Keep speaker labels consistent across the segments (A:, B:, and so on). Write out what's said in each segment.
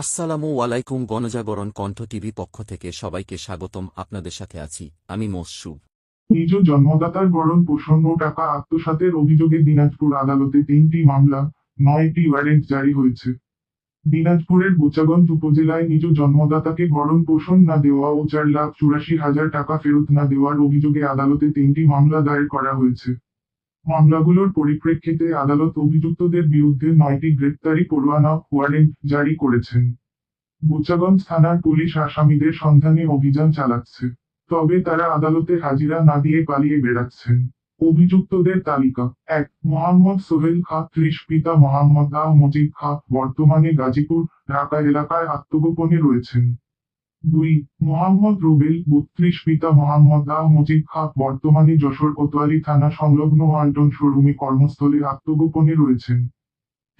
A: আসসালামু আলাইকুম গণজাগরণ কণ্ঠ টিভি পক্ষ থেকে সবাইকে স্বাগতম, আপনাদের সাথে আছি আমি মসুব
B: নিজ জন্মদাতার পোষণ ও টাকা আত্মসাতের অভিযোগে দিনাজপুর আদালতে তিনটি মামলা, নয়টি ওয়ারেন্ট জারি হয়েছে। দিনাজপুরের বোচাগঞ্জ উপজেলায় নিজ জন্মদাতাকে ভরণ পোষণ না দেওয়া ও চার লাখ চুরাশি হাজার টাকা ফেরত না দেওয়ার অভিযোগে আদালতে তিনটি মামলা দায়ের করা হয়েছে। মামলাগুলোর পরিপ্রেক্ষিতে আদালত অভিযুক্তদের বিরুদ্ধে নয়টি গ্রেপ্তারি পরোয়ানা ওয়ারেন্ট জারি করেছেন। বোচাগঞ্জ থানার পুলিশ আসামিদের সন্ধানে অভিযান চালাচ্ছে, তবে তারা আদালতে হাজিরা না দিয়ে পালিয়ে বেড়াচ্ছেন। অভিযুক্তদের তালিকা, এক, মোহাম্মদ সোহেল খা, ত্রিশ, পিতা মোহাম্মদ আহ মজিদ খা, বর্তমানে গাজীপুর, ঢাকা এলাকায় আত্মগোপনে রয়েছেন। দুই, মোহাম্মদ রুবেল, বত্রিশ, পিতা মোহাম্মদ আহ মজিদ খা, বর্তমানে যশোর কোতোয়ালি থানা সংলগ্ন ওয়ালটন শোরুমে কর্মস্থলে আত্মগোপনে রয়েছেন।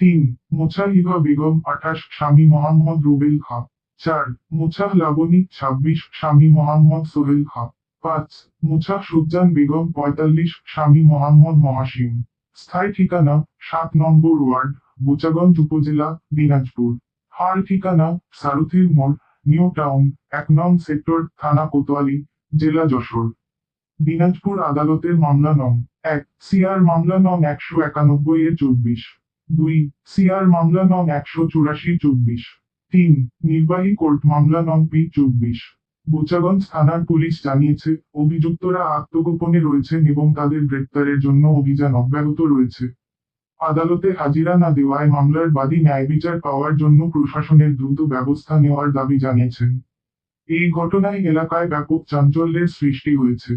B: তিন মোছাহিবা বেগম, আঠাশ, স্বামী মোহাম্মদ রুবেল খা। চার, মুছাহ লাবণী, ছাব্বিশ, স্বামী মোহাম্মদ সোহেল খা। পাঁচ, মুছাহ সুজান বেগম, পঁয়তাল্লিশ, স্বামী মোহাম্মদ মহাসিম স্থায়ী ঠিকানা, সাত নম্বর ওয়ার্ড, বোচাগঞ্জ উপজেলা, দিনাজপুর। হার ঠিকানা, সারথির মোড় নিউ টাউন, এক নং সেক্টর, থানা কোতোয়ালি, জেলা যশোর। দিনাজপুর আদালতের মামলা নং এক, সিআর মামলা নং একশো একানব্বই এর চব্বিশ। দুই, সিআর মামলা নং একশো চুরাশি চব্বিশ। তিন, নির্বাহী কোর্ট মামলা নং পি চব্বিশ। বোচাগঞ্জ থানার পুলিশ জানিয়েছে, অভিযুক্তরা আত্মগোপনে রয়েছেন এবং তাদের গ্রেপ্তারের জন্য অভিযান অব্যাহত রয়েছে। আদালতে হাজিরা না দেওয়ায় মামলার বাদী ন্যায় বিচার পাওয়ার জন্য প্রশাসনের দ্রুত ব্যবস্থা নেওয়ার দাবি জানিয়েছেন। এই ঘটনায় এলাকায় ব্যাপক চাঞ্চল্যের সৃষ্টি হয়েছে।